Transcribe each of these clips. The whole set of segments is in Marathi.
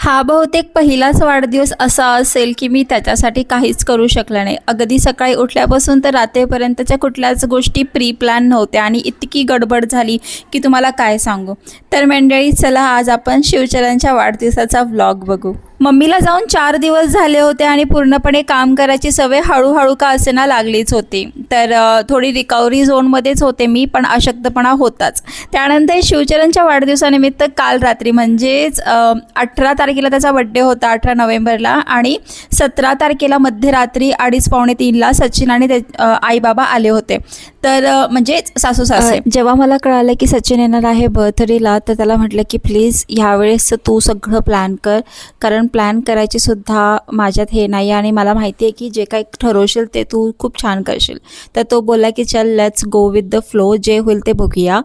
हा बहुतेक पहिलाच वाढदिवस असा असेल की मी त्याच्यासाठी काहीच करू शकलं नाही. अगदी सकाळी उठल्यापासून तर रात्रीपर्यंतच्या कुठल्याच गोष्टी प्री प्लॅन नव्हत्या आणि इतकी गडबड झाली की तुम्हाला काय सांगू? तर मंडळी चला आज आपण शिवचरणच्या वाढदिवसाचा व्लॉग बघू. मम्मीला जाऊन चार दिवस झाले होते आणि पूर्णपणे काम करायची सवय हळूहळू का असेना लागलीच होती. तर थोडी रिकव्हरी झोनमध्येच होते मी पण अशक्तपणा होताच. त्यानंतर शिवचरणच्या वाढदिवसानिमित्त काल रात्री म्हणजेच अठरा तारखेला त्याचा बड्डे होता अठरा नोव्हेंबरला. आणि सतरा तारखेला मध्यरात्री अडीच पावणे तीनला सचिन आणि आईबाबा आले होते. तर अ, म्हणजे सासू सासरे. जेव्हा मला कळालं की सचिन येणार आहे बर्थडेला तर त्याला म्हटलं की प्लीज ह्यावेळेस तू सगळं प्लॅन कर. कारण प्लॅन करायची सुद्धा माझ्यात हे नाही आणि मला माहिती आहे की जे काही ठरवशील ते तू खूप छान करशील. तर तो बोलला की चल let's go with the flow जे होईल ते बघूया.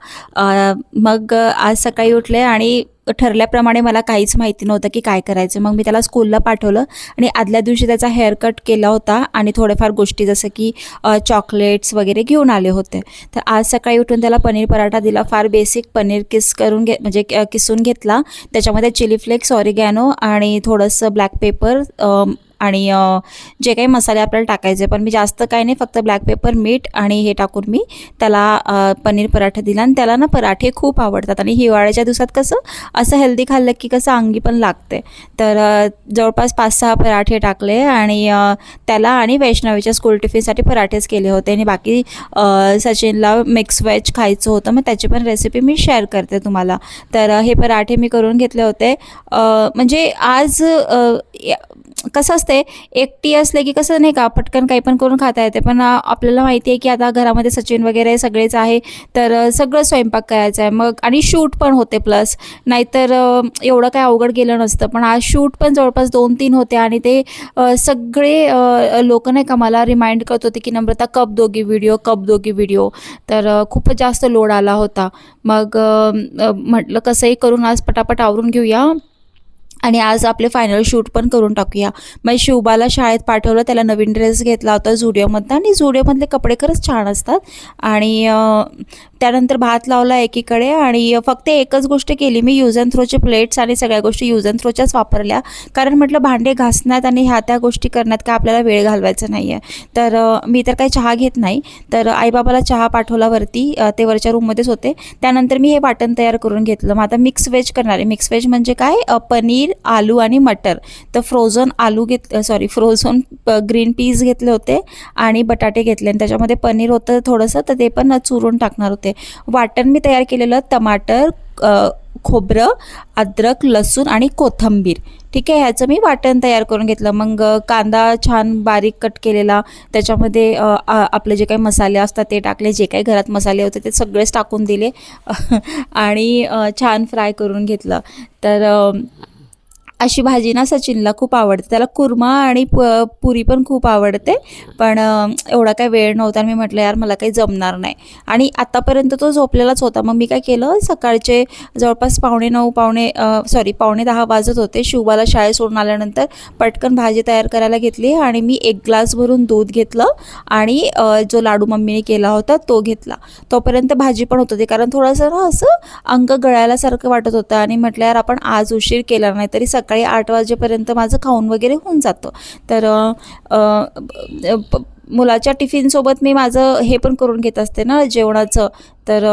मग आज सकाळी उठले आणि ठरल्याप्रमाणे मला काहीच माहिती नव्हतं की काय करायचं. मग मी त्याला स्कूलला पाठवलं आणि आदल्या दिवशी त्याचा हेअरकट केला होता आणि थोड्याफार गोष्टी जसं की चॉकलेट्स वगैरे घेऊन आले होते. तर आज सकाळी उठून त्याला पनीर पराठा दिला फार बेसिक पनीर किस करून घे म्हणजे किसून घेतला. त्याच्यामध्ये चिली फ्लेक्स ऑरिगॅनो आणि थोडंसं ब्लॅक पेपर आणि जे काही मसाले आपल्याला टाकायचे पण मी जास्त काही नाही फक्त ब्लॅक पेपर मीठ आणि हे टाकून मी त्याला पनीर पराठा दिला आणि त्याला ना पराठे खूप आवडतात आणि हिवाळ्याच्या दिवसात कसं असं हेल्दी खाल्लं की कसं अंगी पण लागते. तर जवळपास पाच सहा पराठे टाकले आणि त्याला आणि वैष्णवीच्या स्कूल टिफिनसाठी पराठेच केले होते आणि बाकी सचिनला मिक्स वेज खायचं होतं मग त्याची पण रेसिपी मी शेअर करते तुम्हाला. तर हे पराठे मी करून घेतले होते. म्हणजे आज कसं असते एकटी असले की कसं नाही का पटकन काही पण करून खाता येते. पण आपल्याला माहिती आहे की आता घरामध्ये सचिन वगैरे सगळेच आहे तर सगळं स्वयंपाक करायचं आहे. मग आणि शूट पण होते प्लस नाहीतर एवढं काय अवघड गेलं नसतं. पण आज शूट पण जवळपास दोन तीन होते आणि ते सगळे लोक नाही का मला रिमाइंड करत होते की नम्रता कप दोघी व्हिडिओ कप दोघी व्हिडिओ तर खूपच जास्त लोड आला होता. मग म्हटलं कसंही करून आज पटापट आवरून घेऊया. आणि आज आपले फायनल शूट पण करून टाकूया. मग शिवबाला शाळेत पाठवलं त्याला नवीन ड्रेस घेतला होता झुडिओमधनं आणि झुडिओमधले कपडे खरंच छान असतात. आणि त्यानंतर भात लावला एकीकडे आणि फक्त एकच गोष्ट केली मी यूज अँड थ्रोचे प्लेट्स आणि सगळ्या गोष्टी यूज अँड थ्रोच्याच वापरल्या. कारण म्हटलं भांडे घासण्यात आणि ह्या त्या गोष्टी करण्यात काय आपल्याला वेळ घालवायचा नाही आहे तर मी तर काही चहा घेत नाही. तर आईबाबाला चहा पाठवला वरती ते वरच्या रूममध्येच होते. त्यानंतर मी हे वाटण तयार करून घेतलं. मग आता मिक्स व्हेज करणार आहे. मिक्स व्हेज म्हणजे काय? पनीर आलू आणि मटर. तर फ्रोझन आलू घेत सॉरी फ्रोझन ग्रीन पीस घेतले होते आणि बटाटे घेतले. आणि त्याच्यामध्ये पनीर होतं थोडंसं तर ते पण चुरून टाकणार होते. वाटण मी तयार केलेलं टमाटर खोबरं अद्रक लसूण आणि कोथिंबीर. ठीक आहे ह्याचं मी वाटण तयार करून घेतलं. मग कांदा छान बारीक कट केलेला. त्याच्यामध्ये आपले जे काही मसाले असतात ते टाकले. जे काही घरात मसाले होते ते सगळेच टाकून दिले. आणि छान फ्राय करून घेतलं. तर अशी भाजी ना सचिनला खूप आवडते. त्याला कुर्मा आणि प पुरी पण खूप आवडते. पण एवढा काही वेळ नव्हता आणि मी म्हटलं यार मला काही जमणार नाही. आणि आतापर्यंत तो झोपलेलाच होता. मग मी काय केलं सकाळचे जवळपास पावणे नऊ पावणे सॉरी पावणे दहा वाजत होते. शिवबाला शाळेत सोडून आल्यानंतर पटकन भाजी तयार करायला घेतली आणि मी एक ग्लास भरून दूध घेतलं आणि जो लाडू मम्मीने केला होता तो घेतला. तोपर्यंत भाजी पण होत होती. कारण थोडंसं ना असं अंग गळायल्यासारखं वाटत होतं आणि म्हटलं यार आपण आज उशीर केला नाही तरी सकाळी सकाळी आठ वाजेपर्यंत माझं खाऊन वगैरे होऊन जातं. तर मुलाच्या टिफिनसोबत मी माझं हे पण करून घेत असते ना जेवणाचं. तर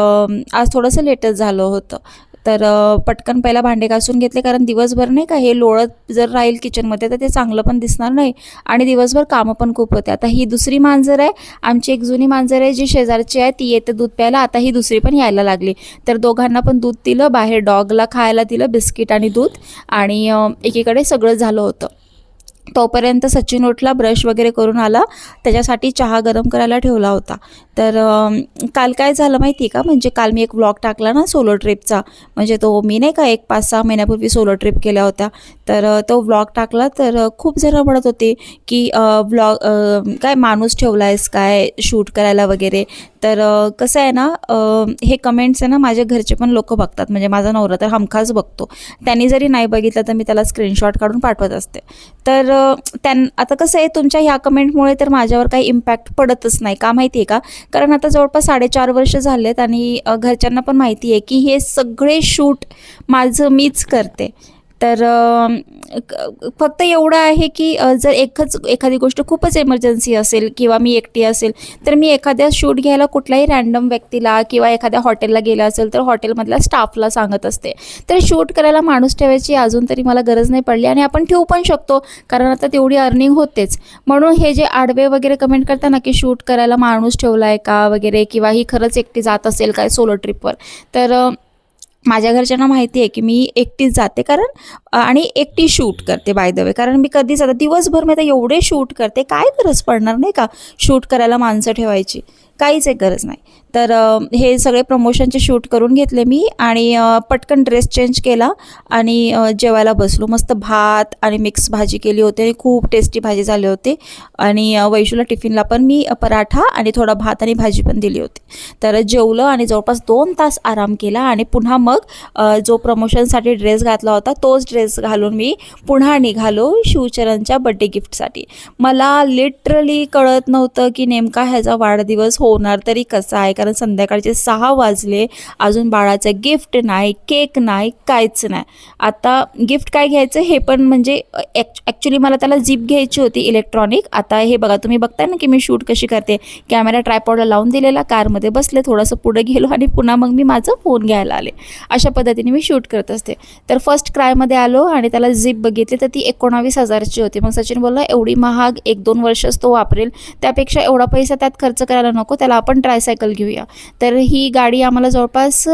आज थोडंसं लेटच झालं होतं. तर पटकन पहिला भांडे घासून घेतले कारण दिवसभर नाही का हे लोळत जर राहील किचनमध्ये तर ते चांगलं पण दिसणार नाही. आणि दिवसभर कामं पण खूप होते. आता ही दुसरी मांजर आहे. आमची एक जुनी मांजर आहे जी शेजारची आहे ती येते दूध प्यायला. आता ही दुसरी पण यायला लागली. तर दोघांना पण दूध दिलं बाहेर डॉगला खायला दिलं बिस्किट आणि दूध. आणि एकीकडे सगळं झालं होतं. तोपर्यंत सचिन उठला ब्रश वगैरे करून आला. त्याच्यासाठी चहा गरम करायला ठेवला होता. तर काल काय झालं माहिती आहे का? म्हणजे काल मी एक व्लॉग टाकला ना सोलो ट्रिपचा म्हणजे तो मी नाही का एक पाच सहा महिन्यापूर्वी सोलो ट्रिप केल्या होत्या. तर तो व्लॉग टाकला तर खूप जण म्हणत होते की व्लॉग काय माणूस ठेवला आहेस काय शूट करायला वगैरे. तर कसं आहे ना हे कमेंट्स आहे ना माझ्या घरचे पण लोक बघतात. म्हणजे माझा नवरा तर हमखास बघतो. त्यांनी जरी नाही बघितलं तर मी त्याला स्क्रीनशॉट काढून पाठवत असते. तर त्यां आता कसं आहे तुमच्या ह्या कमेंटमुळे तर माझ्यावर काही इम्पॅक्ट पडतच नाही. का माहिती आहे का? कारण आता जवळपास साडेचार वर्ष झालेत आणि घरच्यांना पण माहिती आहे की हे सगळे शूट माझं मीच करते. तर फक्त एवढं आहे की जर एकच एखादी गोष्ट खूपच इमर्जन्सी असेल किंवा मी एकटी असेल तर मी एखाद्या शूट घ्यायला कुठल्याही रॅन्डम व्यक्तीला किंवा एखाद्या हॉटेलला गेलं असेल तर हॉटेलमधल्या स्टाफला सांगत असते. तर शूट करायला माणूस ठेवायची अजून तरी मला गरज नाही पडली आणि आपण ठेवू पण शकतो कारण आता तेवढी अर्निंग होतेच. म्हणून हे जे आडवे वगैरे कमेंट करताना की शूट करायला माणूस ठेवला आहे का वगैरे किंवा ही खरंच एकटी जात असेल काय सोलो ट्रिपवर तर माझ्या घरच्यांना माहिती आहे की मी एकटीच जाते कारण आणि एकटी शूट करते बाय द वे कारण मी कधीच आता दिवसभर मी आता एवढे शूट करते काय गरज पडणार नाही का? शूट करायला माणसं ठेवायची. काहीच एक गरज नाही. तर हे सगळे प्रमोशनचे शूट करून घेतले मी आणि पटकन ड्रेस चेंज केला आणि जेवायला बसलो. मस्त भात आणि मिक्स भाजी केली होती आणि खूप टेस्टी भाजी झाली होती. आणि वैशूला टिफिनला पण मी पराठा आणि थोडा भात आणि भाजी पण दिली होती. तर जेवलं आणि जवळपास दोन तास आराम केला आणि पुन्हा मग जो प्रमोशनसाठी ड्रेस घातला होता तोच ड्रेस घालून मी पुन्हा निघालो शिवचरणच्या बड्डे गिफ्टसाठी मला लिटरली कळत नव्हतं की नेमका ह्याचा वाढदिवस होणार तरी कसं आहे? कारण संध्याकाळचे सहा वाजले अजून बाळाचं गिफ्ट नाही केक नाही काहीच नाही. आता गिफ्ट काय घ्यायचं? हे पण म्हणजे ॲक्च्युली मला त्याला जीप घ्यायची होती इलेक्ट्रॉनिक. आता हे बघा तुम्ही बघताय ना की मी शूट कशी करते. कॅमेरा ट्रायपॉडला लावून दिलेला कारमध्ये बसले थोडंसं पुढे गेलो आणि पुन्हा मग मी माझं फोन घ्यायला आले. अशा पद्धतीने मी शूट करत असते. तर फर्स्ट क्रायमध्ये आलो आणि त्याला झिप बघितली तर ती एकोणावीस हजारची होती. मग सचिन बोलला एवढी महाग एक दोन वर्षच तो वापरेल. त्यापेक्षा एवढा पैसा त्यात खर्च करायला नको त्याला आपण ट्रायसायकल घेऊया. तर ही गाडी आम्हाला जवळपास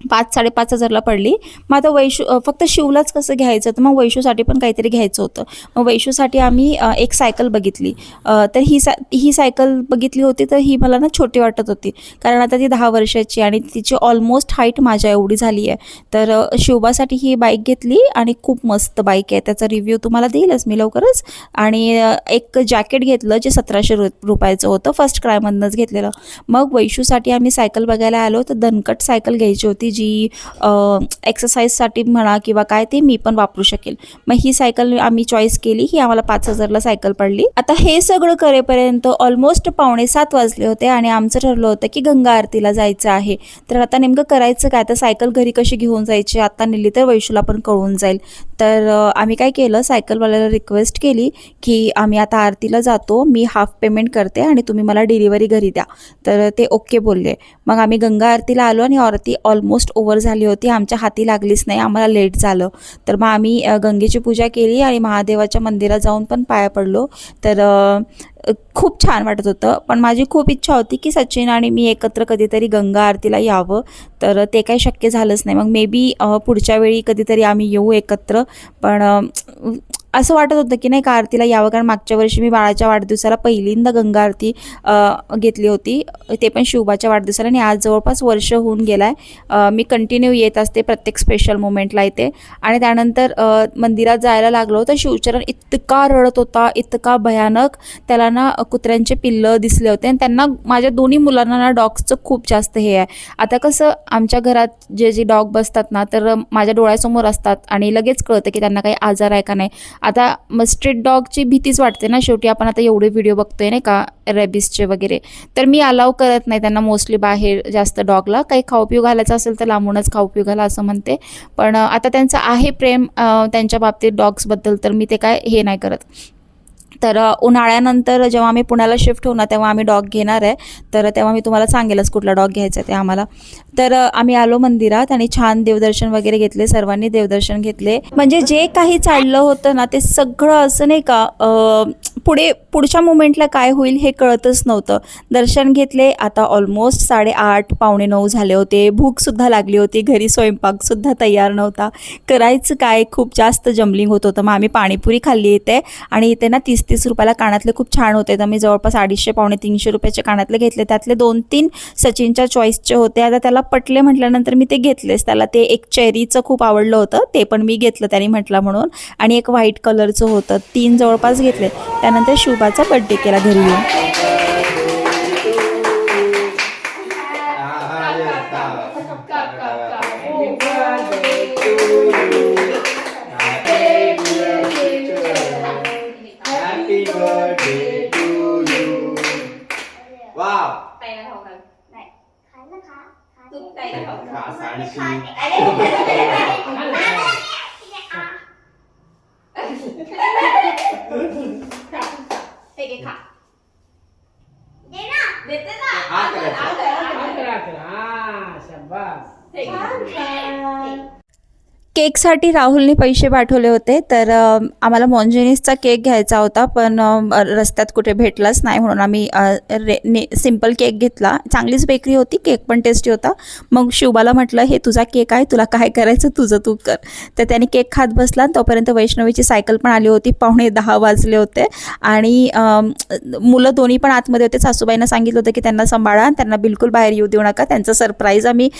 पाच साडेपाच हजारला पडली. मग आता वैशू फक्त शिवलाच कसं घ्यायचं? तर मग वैशूसाठी पण काहीतरी घ्यायचं होतं. मग वैशूसाठी आम्ही एक सायकल बघितली. तर ही सा ही सायकल बघितली होती तर ही मला ना छोटी वाटत होती. कारण आता ती दहा वर्षाची आणि तिची ऑलमोस्ट हाईट माझ्या एवढी झाली आहे. तर शिवबासाठी ही बाईक घेतली आणि खूप मस्त बाईक आहे. त्याचा रिव्ह्यू तुम्हाला देईलच मी लवकरच. आणि एक जॅकेट घेतलं जे सतराशे रु रुपयाचं होतं. फर्स्ट क्रायमधनंच घेतलेलं. मग वैशूसाठी आम्ही सायकल बघायला आलो. तर दणकट सायकल घ्यायची होती. जी एक्सरसाइजसाठी म्हणा किंवा काय ते मी पण वापरू शकेल. मग ही सायकल आम्ही चॉईस केली ही आम्हाला पाच हजारला सायकल पडली. आता हे सगळं करेपर्यंत ऑलमोस्ट पावणे सात वाजले होते आणि आमचं ठरलं होतं की गंगा आरतीला जायचं आहे. तर आता नेमकं करायचं काय? तर सायकल घरी कशी घेऊन जायची? आता नेली तर वैशूला पण कळून जाईल. तर आम्ही काय केलं? सायकलवाल्याला रिक्वेस्ट केली की आम्ही आता आरतीला जातो मी हाफ पेमेंट करते आणि तुम्ही मला डिलिव्हरी घरी द्या. तर ते ओके बोलले. मग आम्ही गंगा आरतीला आलो आणि आरती ऑलमोस्ट ओव्हर झाली होती. आमच्या हाती लागलीच नाही. आम्हाला लेट झालं. तर मग आम्ही गंगेची पूजा केली आणि महादेवाच्या मंदिरात जाऊन पण पाया पडलो. तर खूप छान वाटत होतं. पण माझी खूप इच्छा होती की सचिन आणि मी एकत्र कधीतरी गंगा आरतीला यावं. तर ते काही शक्य झालंच नाही. मग मे बी पुढच्या वेळी कधीतरी आम्ही येऊ एकत्र. पण असं वाटत होतं की नाही का आरतीला यावं? कारण मागच्या वर्षी मी बाळाच्या वाढदिवसाला पहिल्यांदा गंगा आरती घेतली होती. ते पण शिवबाच्या वाढदिवसाला आणि आज जवळपास वर्ष होऊन गेला आहे मी कंटिन्यू येत असते प्रत्येक स्पेशल मोमेंटला येते आणि त्यानंतर मंदिरात जायला लागलो तर शिवचरण इतका रडत होता इतका भयानक. त्याला ना कुत्र्यांचे पिल्लं दिसले होते आणि त्यांना माझ्या दोन्ही मुलांना ना डॉग्सचं खूप जास्त हे आहे. आता कसं आमच्या घरात जे जे डॉग बसतात ना तर माझ्या डोळ्यासमोर असतात आणि लगेच कळतं की त्यांना काही आजार आहे का नाही. आता मग स्ट्रीट डॉगची भीतीच वाटते ना शेवटी. आपण आता एवढे व्हिडिओ बघतोय नाही का रेबिसचे वगैरे. तर मी अलाव करत नाही त्यांना मोस्टली बाहेर जास्त डॉगला काही खाऊ पिऊ घालायचं असेल तर लांबूनच खाऊपिऊ घाला असं म्हणते. पण आता त्यांचं आहे प्रेम त्यांच्या बाबतीत डॉग्सबद्दल तर मी ते काय हे नाही करत. तर उन्हाळ्यानंतर जेव्हा आम्ही पुण्याला शिफ्ट होऊ ना तेव्हा आम्ही डॉग घेणार आहे. तर तेव्हा मी तुम्हाला सांगेलच कुठला डॉग घ्यायचा आहे ते आम्हाला. तर आम्ही आलो मंदिरात आणि छान देवदर्शन वगैरे घेतले सर्वांनी देवदर्शन घेतले. म्हणजे जे काही चाललं होतं ना ते सगळं असं नाही का पुढे पुढच्या मुमेंटला काय होईल हे कळतच नव्हतं. दर्शन घेतले आता ऑलमोस्ट साडेआठ पावणे नऊ झाले होते. भूकसुद्धा लागली होती घरी स्वयंपाकसुद्धा तयार नव्हता. करायचं काय? खूप जास्त जम्बलिंग होत होतं. मग आम्ही पाणीपुरी खाल्ली इथे आणि इथे ना तीस तीस रुपयाला कानातले खूप छान होते. तर मी जवळपास अडीचशे पावणे तीनशे रुपयाचे कानातले घेतले. त्यातले दोन तीन सचिनच्या चॉईसचे होते. आता त्याला पटले म्हटल्यानंतर मी ते घेतलेच. त्याला ते एक चेरीचं खूप आवडलं होतं. ते पण मी घेतलं त्याने म्हटलं म्हणून. आणि एक व्हाईट कलरचं होतं. तीन जवळपास घेतले. त्यानंतर शुभाचा बड्डे केला घरी येऊन. Happy शाबास हे घे. केकसाठी राहुलने पैसे पाठवले होते तर आम्हाला मॉन्जिनिसचा केक घ्यायचा होता पण रस्त्यात कुठे भेटलाच नाही म्हणून आम्ही रे ने सिंपल केक घेतला. चांगलीच बेकरी होती केक पण टेस्टी होता. मग शिवबाला म्हटलं हे तुझा केक आहे तुला काय करायचं तुझं तू कर. तर त्याने केक खात बसला तोपर्यंत वैष्णवीची सायकल पण आली होती पावणे दहा वाजले होते. आणि मुलं दोन्ही पण आतमध्ये होते. सासूबाईंना सांगितलं होतं की त्यांना सांभाळा त्यांना बिलकुल बाहेर येऊ देऊ नका. त्यांचं सरप्राईज आम्ही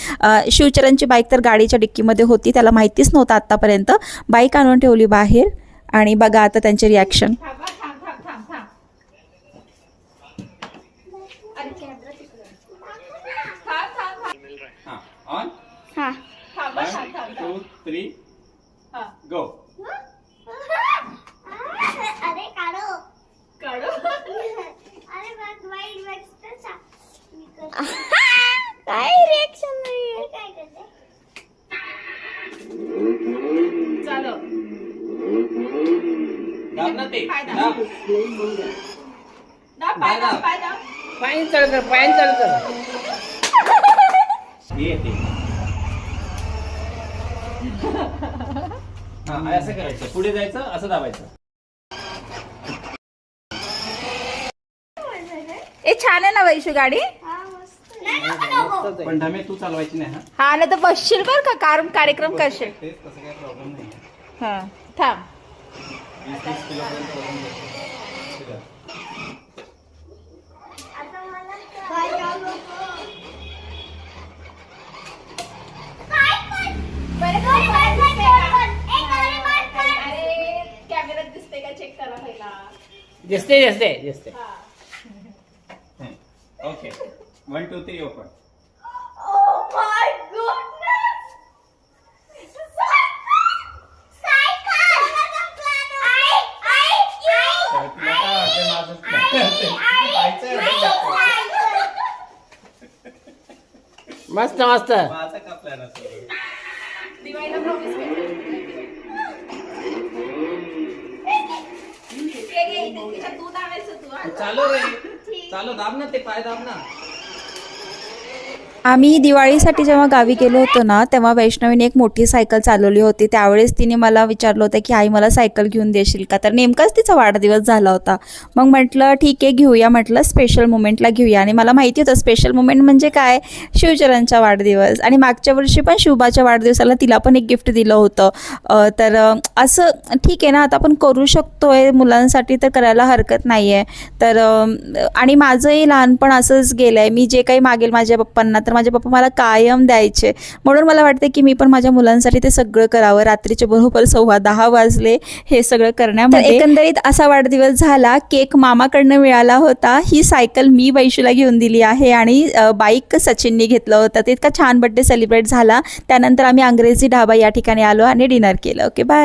शिवचरणची बाईक तर गाडीच्या डिक्कीमध्ये होती त्याला माहिती माहितीच नव्हतं आत्तापर्यंत. बाईक आणून ठेवली बाहेर आणि बघा आता त्यांचे रिॲक्शन थांब हा, थांब चालो दाब ना ते. पाय दाब. दाब. दाब, पाय दाब, पाय दाब. पायन चढ कर पायन चढ कर. हे ते. हा असं करायचं. पुढे जायचं असं दाबायचं. ए छान आहे ना वैशू गाडी? हा. पण धमे तू चालवायची नाही हा? हा नाही तर बसशील बर का कार कार्यक्रम करशील. तेच तसं काही प्रॉब्लेम नाही. हा थांब वीस तीस किलोपर्यंत वजन घ्यायचं. ठीक आहे. अरे दिसते का चेक करा पहिला दिसते दिसते दिसते हं. Okay one two three open Oh my goodness! Cycle! Cycle! आई, आई, तर तुला काय वाटतं माझं खायचं आहे का? मस्त मस्त. माझा का प्लॅन असेल दिवाळीला प्रॉमिस तू दाबायचं तू हा. चालू रे. चालू दाब ना ते पाय दाब ना. आम्ही दिवाळीसाठी जेव्हा गावी गेलो होतो ना तेव्हा वैष्णवीने एक मोठी सायकल चालवली होती. त्यावेळेस तिने मला विचारलं होतं की आई मला सायकल घेऊन देशील का? तर नेमकाच तिचा वाढदिवस झाला होता. मग म्हटलं ठीक आहे घेऊया. म्हटलं स्पेशल मुमेंटला घेऊया. आणि मला माहिती होतं स्पेशल मुमेंट म्हणजे काय? शिवचरणचा वाढदिवस. आणि मागच्या वर्षी पण शिवबाच्या वाढदिवसाला तिला पण एक गिफ्ट दिलं होतं. तर असं ठीक आहे ना आता आपण करू शकतो आहे मुलांसाठी तर करायला हरकत नाही आहे तर आणि माझंही लहानपण असंच गेलं आहे मी जे काही मागेल माझ्या पप्पांना तर माझे पप्पा मला कायम द्यायचे. म्हणून मला वाटतं की मी पण माझ्या मुलांसाठी ते सगळं करावं. रात्रीचे बरोबर सव्वा दहा वाजले हे सगळं करण्यामध्ये. एकंदरीत असा वाढदिवस झाला केक मामाकडनं मिळाला होता. ही सायकल मी वैशूला घेऊन दिली आहे आणि बाईक सचिननी घेतलं होतं. ते इतका छान बड्डे सेलिब्रेट झाला. त्यानंतर आम्ही अंग्रेजी ढाबा या ठिकाणी आलो आणि डिनर केलं. Okay bye